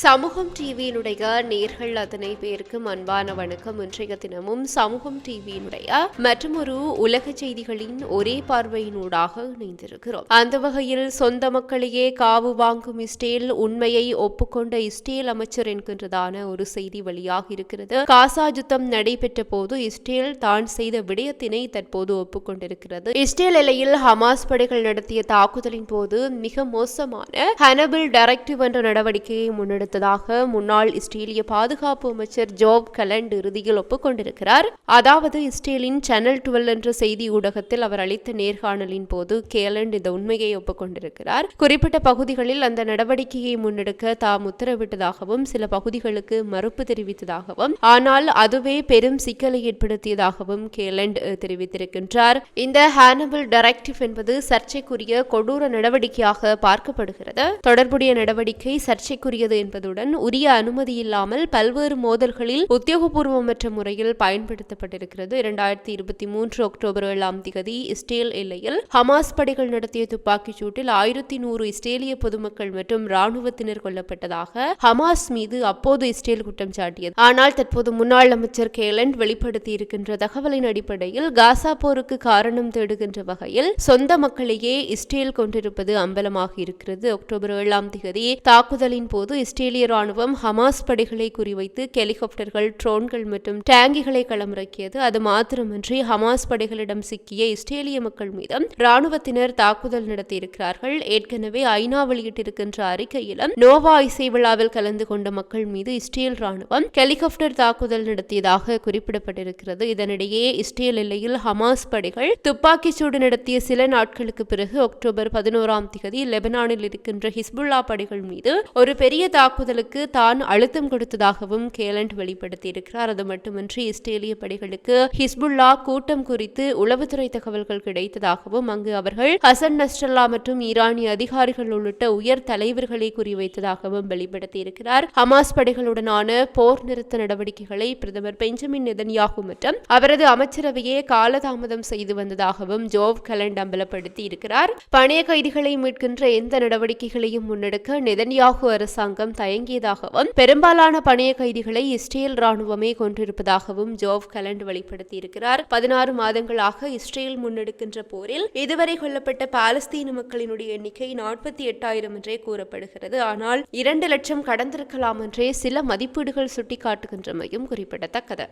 சமூகம் டிவியினுடைய நேர்கள் அத்தனை பேருக்கும் அன்பான வணக்கம். இன்றைய தினமும் சமூகம் டிவியினுடைய மற்றொரு உலக செய்திகளின் ஒரே பார்வையினூடாக இணைந்திருக்கிறோம். அந்த வகையில் சொந்த மக்களையே காவு வாங்கும் இஸ்ரேல் உண்மையை ஒப்புக்கொண்ட இஸ்ரேல் அமைச்சர் என்கின்றதான ஒரு செய்தி வெளியாக இருக்கிறது. காசா யுத்தம் நடைபெற்ற போது இஸ்ரேல் தான் செய்த விடயத்தினை தற்போது ஒப்புக்கொண்டிருக்கிறது. இஸ்ரேல் எல்லையில் ஹமாஸ் படைகள் நடத்திய தாக்குதலின் போது மிக மோசமான ஹனபிள் டைரக்டிவ் என்ற நடவடிக்கையை முன்னெடுத்ததாக முன்னாள் இஸ்ரேலிய பாதுகாப்பு அமைச்சர் ஜோப் கலண்ட் இறுதியில் ஒப்புக்கொண்டிருக்கிறார். அதாவது இஸ்ரேலின் சேனல் டுவெல் என்ற செய்தி ஊடகத்தில் அவர் அளித்த நேர்காணலின் போது கேலண்ட் இந்த உண்மையை ஒப்புக்கொண்டிருக்கிறார். குறிப்பிட்ட பகுதிகளில் அந்த நடவடிக்கையை முன்னெடுக்க தாம் உத்தரவிட்டதாகவும் சில பகுதிகளுக்கு மறுப்பு தெரிவித்ததாகவும் ஆனால் அதுவே பெரும் சிக்கலை ஏற்படுத்தியதாகவும் கேலண்ட் தெரிவித்திருக்கின்றார். இந்த ஹானபிள் டைரக்டிவ் என்பது சர்ச்சைக்குரிய கொடூர நடவடிக்கையாக பார்க்கப்படுகிறது. தொடர்புடைய நடவடிக்கை சர்ச்சைக்குரியது என்பதுடன் உரிய அனுமதி இல்லாமல் பல்வேறு மோதல்களில் உத்தியோகபூர்வமற்ற முறையில் பயன்படுத்தப்பட்டிருக்கிறது. இரண்டாயிரத்தி இருபத்தி மூன்று அக்டோபர் ஏழாம் திகதி இஸ்ரேல் எல்லையில் ஹமாஸ் படைகள் நடத்திய துப்பாக்கிச் சூட்டில் ஆயிரத்தி நூறு இஸ்ரேலிய பொதுமக்கள் மற்றும் ராணுவத்தினர் கொல்லப்பட்டதாக ஹமாஸ் மீது அப்போது இஸ்ரேல் குற்றம் சாட்டியது. ஆனால் தற்போது முன்னாள் அமைச்சர் கேலண்ட் வெளிப்படுத்தி இருக்கின்ற தகவலின் அடிப்படையில் காசா போருக்கு காரணம் தேடுகின்ற வகையில் சொந்த மக்களையே இஸ்ரேல் கொண்டிருப்பது அம்பலமாக இருக்கிறது. அக்டோபர் ஏழாம் திகதி தாக்குதலின் போது இஸ்ரேல் இஸ்ரேலிய ராணுவம் ஹமாஸ் படைகளை குறிவைத்து ஹெலிகாப்டர்கள் ட்ரோன்கள் மற்றும் டேங்கிகளை களமிறக்கியது. அது மாத்திரமின்றி ஹமாஸ் படைகளிடம் சிக்கிய இஸ்ரேலிய மக்கள் மீது ராணுவத்தினர் தாக்குதல் நடத்தியிருக்கிறார்கள். ஏற்கனவே ஐநா வெளியிட்டிருக்கின்ற அறிக்கையிலும் நோவா இசை விழாவில் கலந்து கொண்ட மக்கள் மீது இஸ்ரேல் ராணுவம் ஹெலிகாப்டர் தாக்குதல் நடத்தியதாக குறிப்பிடப்பட்டிருக்கிறது. இதனிடையே இஸ்ரேல் எல்லையில் ஹமாஸ் படைகள் துப்பாக்கிச் சூடு நடத்திய சில நாட்களுக்கு பிறகு அக்டோபர் பதினோராம் தேதி லெபனானில் இருக்கின்ற ஹிஸ்புல்லா படைகள் மீது ஒரு பெரிய தாக்குதலுக்கு தான் அழுத்தம் கொடுத்ததாகவும் கேலண்ட் வெளிப்படுத்தியிருக்கிறார். அது மட்டுமின்றி இஸ்ரேலிய படைகளுக்கு ஹிஸ்புல்லா கூட்டம் குறித்து உளவுத்துறை தகவல்கள் கிடைத்ததாகவும் அங்கு அவர்கள் ஹசன் நஸ்ரல்லா மற்றும் ஈரானிய அதிகாரிகள் உள்ளிட்ட உயர் தலைவர்களை குறிவைத்ததாகவும் வெளிப்படுத்தியிருக்கிறார். ஹமாஸ் படைகளுடனான போர் நிறுத்த நடவடிக்கைகளை பிரதமர் பெஞ்சமின் நெதன்யாகு மற்றும் அவரது அமைச்சரவையே காலதாமதம் செய்து வந்ததாகவும் ஜோவ் கலண்ட் அம்பலப்படுத்தி இருக்கிறார் பணைய கைதிகளை மீட்கின்ற எந்த நடவடிக்கைகளையும் முன்னெடுக்க நெதன்யாகு அரசாங்கம் தயங்கியதாகவும் பெரும்பாலான பணைய கைதிகளை இஸ்ரேல் ராணுவமே கொண்டிருப்பதாகவும் ஜோவ் கலண்ட் வெளிப்படுத்தியிருக்கிறார். பதினாறு மாதங்களாக இஸ்ரேல் முன்னெடுக்கின்ற போரில் இதுவரை கொல்லப்பட்ட பாலஸ்தீன மக்களினுடைய எண்ணிக்கை நாற்பத்தி எட்டாயிரம் என்றே கூறப்படுகிறது. ஆனால் இரண்டு லட்சம் கடந்திருக்கலாம் என்றே சில மதிப்பீடுகள் சுட்டிக்காட்டுகின்றமையும் குறிப்பிடத்தக்கது.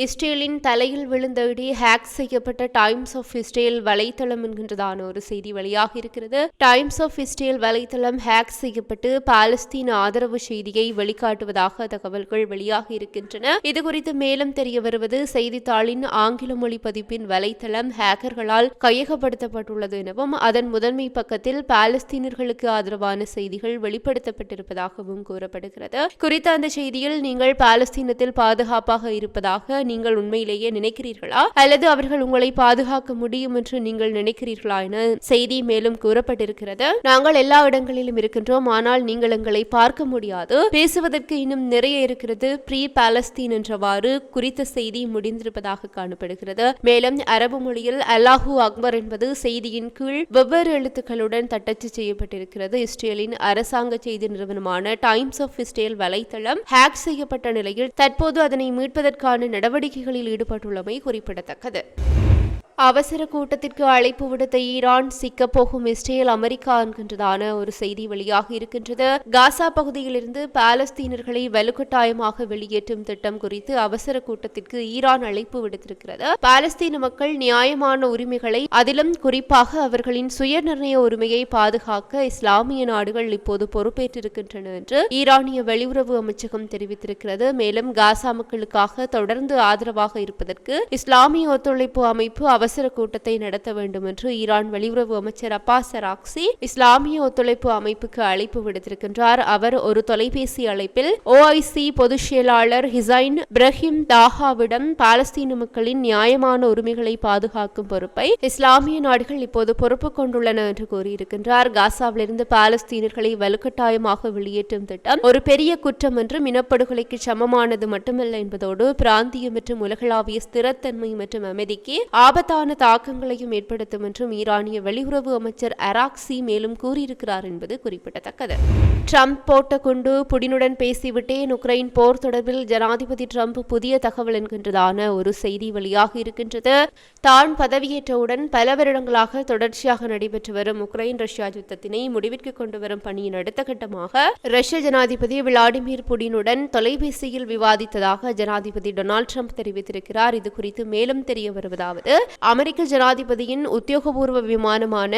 இஸ்ரேலின் தலையில் விழுந்த இடி ஹேக் செய்யப்பட்ட டைம்ஸ் ஆஃப் இஸ்ரேல் வலைத்தளம் என்கின்றதான ஒரு செய்தி வெளியாக இருக்கிறது. டைம்ஸ் ஆஃப் இஸ்ரேல் வலைத்தளம் ஹேக் செய்யப்பட்டு பாலஸ்தீன ஆதரவு செய்தியை வெளிக்காட்டுவதாக தகவல்கள் வெளியாக இருக்கின்றன. இது குறித்து மேலும் தெரிய வருவது செய்தித்தாளின் ஆங்கில மொழி பதிப்பின் வலைத்தளம் ஹேக்கர்களால் கையகப்படுத்தப்பட்டுள்ளது எனவும் அதன் முதன்மை பக்கத்தில் பாலஸ்தீனர்களுக்கு ஆதரவான செய்திகள் வெளிப்படுத்தப்பட்டிருப்பதாகவும் கூறப்படுகிறது. குறித்த அந்த செய்தியில் நீங்கள் பாலஸ்தீனத்தில் பாதுகாப்பாக இருப்பதாக நீங்கள் உண்மையிலேயே நினைக்கிறீர்களா? அல்லது அவர்கள் உங்களை பாதுகாக்க முடியும் என்று நீங்கள் நினைக்கிறீர்களா என செய்தி மேலும் கூறப்பட்டிருக்கிறது. நாங்கள் எல்லா இடங்களிலும் இருக்கின்றோம் ஆனால் நீங்கள் எங்களை பார்க்க முடியாது. பேசுவதற்கு இன்னும் நிறைய இருக்கிறது. ப்ரீ பாலஸ்தீன் என்றவாறு குறித்த செய்தி முடிந்திருப்பதாக காணப்படுகிறது. மேலும் அரபு மொழியில் அல்லாஹூ அக்பர் என்பது செய்தியின் கீழ் வெவ்வேறு எழுத்துக்களுடன் தட்டச்சு செய்யப்பட்டிருக்கிறது. இஸ்ரேலின் அரசாங்க செய்தி நிறுவனமான டைம்ஸ் ஆஃப் இஸ்ரேல் வலைத்தளம் ஹேக் செய்யப்பட்ட நிலையில் தற்போது அதனை மீட்பதற்கான நடவடிக்கைகளில் ஈடுபட்டுள்ளமை குறிப்பிடத்தக்கது. அவசர கூட்டத்திற்கு அழைப்பு விடுத்த ஈரான் சிக்கப்போகும் இஸ்ரேல் அமெரிக்கா என்கின்றதான ஒரு செய்தி வெளியாக இருக்கின்றது. காசா பகுதியிலிருந்து பாலஸ்தீனர்களை வலுக்கட்டாயமாக வெளியேற்றும் திட்டம் குறித்து அவசர கூட்டத்திற்கு ஈரான் அழைப்பு விடுத்திருக்கிறது. பாலஸ்தீன மக்கள் நியாயமான உரிமைகளை அதிலும் குறிப்பாக அவர்களின் சுயநிர்ணய உரிமையை பாதுகாக்க இஸ்லாமிய நாடுகள் இப்போது பொறுப்பேற்றிருக்கின்றன என்று ஈரானிய வெளியுறவு அமைச்சகம் தெரிவித்திருக்கிறது. மேலும் காசா மக்களுக்காக தொடர்ந்து ஆதரவாக இருப்பதற்கு இஸ்லாமிய ஒத்துழைப்பு அமைப்பு அவசர கூட்டத்தை நடத்த வேண்டும் என்று ஈரான் வெளியுறவு அமைச்சர் அப்பாஸ் சராக்சி இஸ்லாமிய ஒத்துழைப்பு அமைப்புக்கு அழைப்பு விடுத்திருக்கின்றார். அவர் ஒரு தொலைபேசி அழைப்பில் ஓஐசி பொதுச் செயலாளர் ஹிசைன் பிரஹிம் தாஹாவிடம் பாலஸ்தீன மக்களின் நியாயமான உரிமைகளை பாதுகாக்கும் பொறுப்பை இஸ்லாமிய நாடுகள் இப்போது பொறுப்பு கொண்டுள்ளன என்று கூறியிருக்கின்றார். காசாவிலிருந்து பாலஸ்தீனர்களை வலுக்கட்டாயமாக வெளியேற்றும் திட்டம் ஒரு பெரிய குற்றம் என்றும் இனப்படுகொலைக்கு சமமானது மட்டுமல்ல என்பதோடு பிராந்திய மற்றும் உலகளாவிய ஸ்திரத்தன்மை மற்றும் அமைதிக்கு ஆபத்து ஆபத்தான தாக்கங்களையும் ஏற்படுத்தும் என்றும் ஈரானிய வெளியுறவு அமைச்சர் அராக்சி மேலும் கூறியிருக்கிறார் என்பது குறிப்பிடத்தக்கது. ட்ரம்ப் போட்ட குண்டு புடினுடன் பேசிவிட்டேன் உக்ரைன் போர் தொடர்பில் ஜனாதிபதி ட்ரம்ப் புதிய தகவல் என்கின்றதான ஒரு செய்தி வெளியாக இருக்கின்றது. தான் பதவியேற்றவுடன் பல வருடங்களாக தொடர்ச்சியாக நடைபெற்று வரும் உக்ரைன் ரஷ்யா யுத்தத்தினை முடிவிற்கு கொண்டு வரும் பணியின் அடுத்த கட்டமாக ரஷ்ய ஜனாதிபதி விளாடிமிர் புடினுடன் தொலைபேசியில் விவாதித்ததாக ஜனாதிபதி டொனால்டு ட்ரம்ப் தெரிவித்திருக்கிறார். இது குறித்து மேலும் தெரிய வருவதாவது அமெரிக்க ஜனாதிபதியின் உத்தியோகபூர்வ விமானமான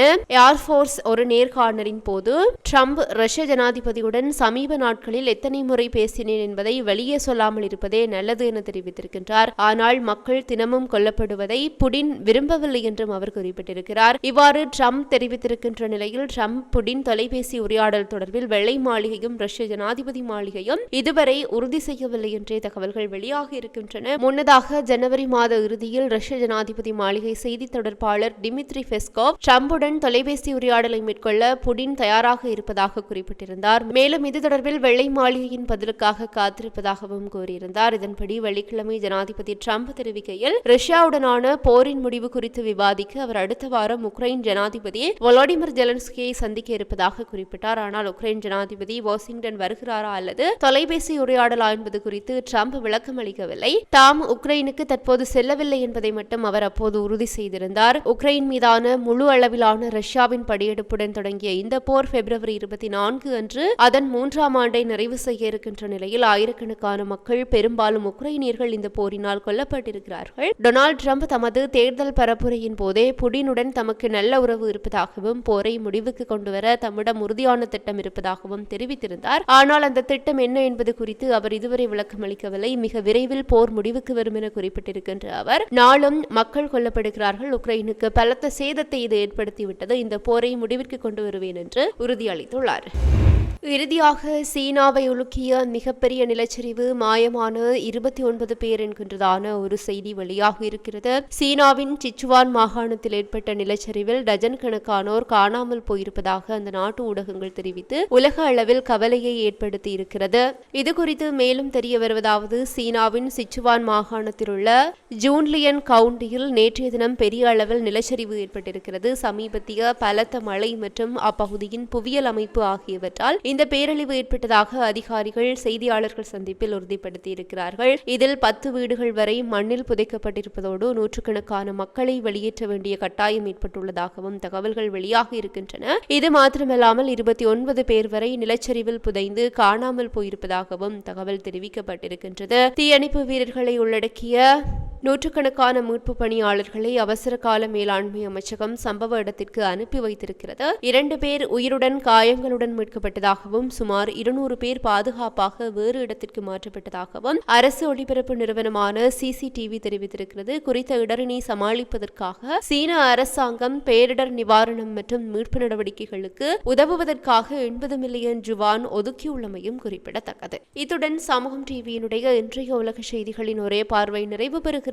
ஏர்ஃபோர்ஸ் ஒரு நேர்காணலின் போது ட்ரம்ப் ரஷ்ய ஜனாதிபதியுடன் சமீப நாட்களில் எத்தனை முறை பேசினேன் என்பதை வெளியே சொல்லாமல் இருப்பதே நல்லது என தெரிவித்திருக்கின்றார். ஆனால் மக்கள் தினமும் கொல்லப்படுவதை புடின் விரும்பவில்லை என்றும் அவர் குறிப்பிட்டிருக்கிறார். இவ்வாறு ட்ரம்ப் தெரிவித்திருக்கின்ற நிலையில் ட்ரம்ப் புடின் தொலைபேசி உரையாடல் தொடர்பில் வெள்ளை மாளிகையும் ரஷ்ய ஜனாதிபதி மாளிகையும் இதுவரை உறுதி செய்யவில்லை என்றே தகவல்கள் வெளியாகி இருக்கின்றன. முன்னதாக ஜனவரி மாத இறுதியில் ரஷ்ய ஜனாதிபதி மாளிகை செய்தி தொடர்பாளர் டிமித்ரி பெஸ்கோவ் ட்ரம்புடன் தொலைபேசி உரையாடலை மேற்கொள்ள புடின் தயாராக இருப்பதாக குறிப்பிட்டிருந்தார். மேலும் இது தொடர்பில் வெள்ளை மாளிகையின் பதிலுக்காக காத்திருப்பதாகவும் கூறியிருந்தார். இதன்படி வெள்ளிக்கிழமை ஜனாதிபதி ட்ரம்ப் தெரிவிக்கையில் ரஷ்யாவுடனான போரின் முடிவு குறித்து விவாதிக்க அவர் அடுத்த வாரம் உக்ரைன் ஜனாதிபதி வொலோடிமிர் ஜெலன்ஸ்கியை சந்திக்க இருப்பதாக குறிப்பிட்டார். ஆனால் உக்ரைன் ஜனாதிபதி வாஷிங்டன் வருகிறாரா அல்லது தொலைபேசி உரையாடலா என்பது குறித்து ட்ரம்ப் விளக்கம் அளிக்கவில்லை தாம் உக்ரைனுக்கு தற்போது செல்லவில்லை என்பதை மட்டும் அவர் அப்போது உறுதி செய்திருந்தார். உக்ரைன் மீதான முழு அளவிலான ரஷ்யாவின் படையெடுப்புடன் தொடங்கிய இந்த போர் பிப்ரவரி இருபத்தி நான்கு அன்று அதன் மூன்றாம் ஆண்டை நிறைவு செய்ய இருக்கின்ற நிலையில் ஆயிரக்கணக்கான மக்கள் பெரும்பாலும் உக்ரைனியர்கள் இந்த போரினால் கொல்லப்பட்டிருக்கிறார்கள். டொனால்டு ட்ரம்ப் தமது தேர்தல் பரப்புரையின் போதே புடினுடன் தமக்கு நல்ல உறவு இருப்பதாகவும் போரை முடிவுக்கு கொண்டுவர தம்மிடம் உறுதியான திட்டம் இருப்பதாகவும் தெரிவித்திருந்தார். ஆனால் அந்த திட்டம் என்ன என்பது குறித்து அவர் இதுவரை விளக்கமளிக்கவில்லை. மிக விரைவில் போர் முடிவுக்கு வரும் என குறிப்பிட்டிருக்கின்ற அவர் நாளும் மக்கள் கொல்ல கொல்லப்படுகிறார்கள் உக்ரைனுக்கு பலத்த சேதத்தை இது ஏற்படுத்திவிட்டது. இந்த போரை முடிவிற்கு கொண்டு வருவேன் என்று உறுதியளித்துள்ளார். இறுதியாக சீனாவை உலுக்கிய மிகப்பெரிய நிலச்சரிவு மாயமான இருபத்தி ஒன்பது பேர் என்கின்றதான ஒரு செய்தி வெளியாக இருக்கிறது. சீனாவின் சிச்சுவான் மாகாணத்தில் ஏற்பட்ட நிலச்சரிவில் டஜன் கணக்கானோர் காணாமல் போயிருப்பதாக அந்த நாட்டு ஊடகங்கள் தெரிவித்து உலக அளவில் கவலையை ஏற்படுத்தி இருக்கிறது. இது குறித்து மேலும் தெரிய வருவதாவது சீனாவின் சிச்சுவான் மாகாணத்தில் உள்ள ஜூன்லியன் கவுண்டியில் நேற்றைய தினம் பெரிய அளவில் நிலச்சரிவு ஏற்பட்டிருக்கிறது. சமீபத்திய பலத்த மழை மற்றும் அப்பகுதியின் புவியியல் அமைப்பு ஆகியவற்றால் இந்த பேரழிவு ஏற்பட்டதாக அதிகாரிகள் செய்தியாளர்கள் சந்திப்பில் உறுதிப்படுத்தியிருக்கிறார்கள். இதில் பத்து வீடுகள் வரை மண்ணில் புதைக்கப்பட்டிருப்பதோடு நூற்றுக்கணக்கான மக்களை வெளியேற்ற வேண்டிய கட்டாயம் ஏற்பட்டுள்ளதாகவும் தகவல்கள் வெளியாகி இருக்கின்றன. இது மாத்திரமல்லாமல் இருபத்தி ஒன்பது பேர் வரை நிலச்சரிவில் புதைந்து காணாமல் போயிருப்பதாகவும் தகவல் தெரிவிக்கப்பட்டிருக்கின்றது. தீயணைப்பு வீரர்களை உள்ளடக்கிய நூற்றுக்கணக்கான மீட்பு பணியாளர்களை அவசர கால மேலாண்மை அமைச்சகம் சம்பவ இடத்திற்கு அனுப்பி வைத்திருக்கிறது. இரண்டு பேர் உயிருடன் காயங்களுடன் மீட்கப்பட்டதாகவும் சுமார் இருநூறு பேர் பாதுகாப்பாக வேறு இடத்திற்கு மாற்றப்பட்டதாகவும் அரசு ஒளிபரப்பு நிறுவனமான சிசிடிவி தெரிவித்திருக்கிறது. குறித்த இடரினை சமாளிப்பதற்காக சீன அரசாங்கம் பேரிடர் நிவாரணம் மற்றும் மீட்பு நடவடிக்கைகளுக்கு உதவுவதற்காக எண்பது மில்லியன் ஜுவான் ஒதுக்கியுள்ளமையும் குறிப்பிடத்தக்கது. இத்துடன் சமூகம் டிவியினுடைய இன்றைய உலக செய்திகளின் ஒரே பார்வை நிறைவு பெறுகிறது.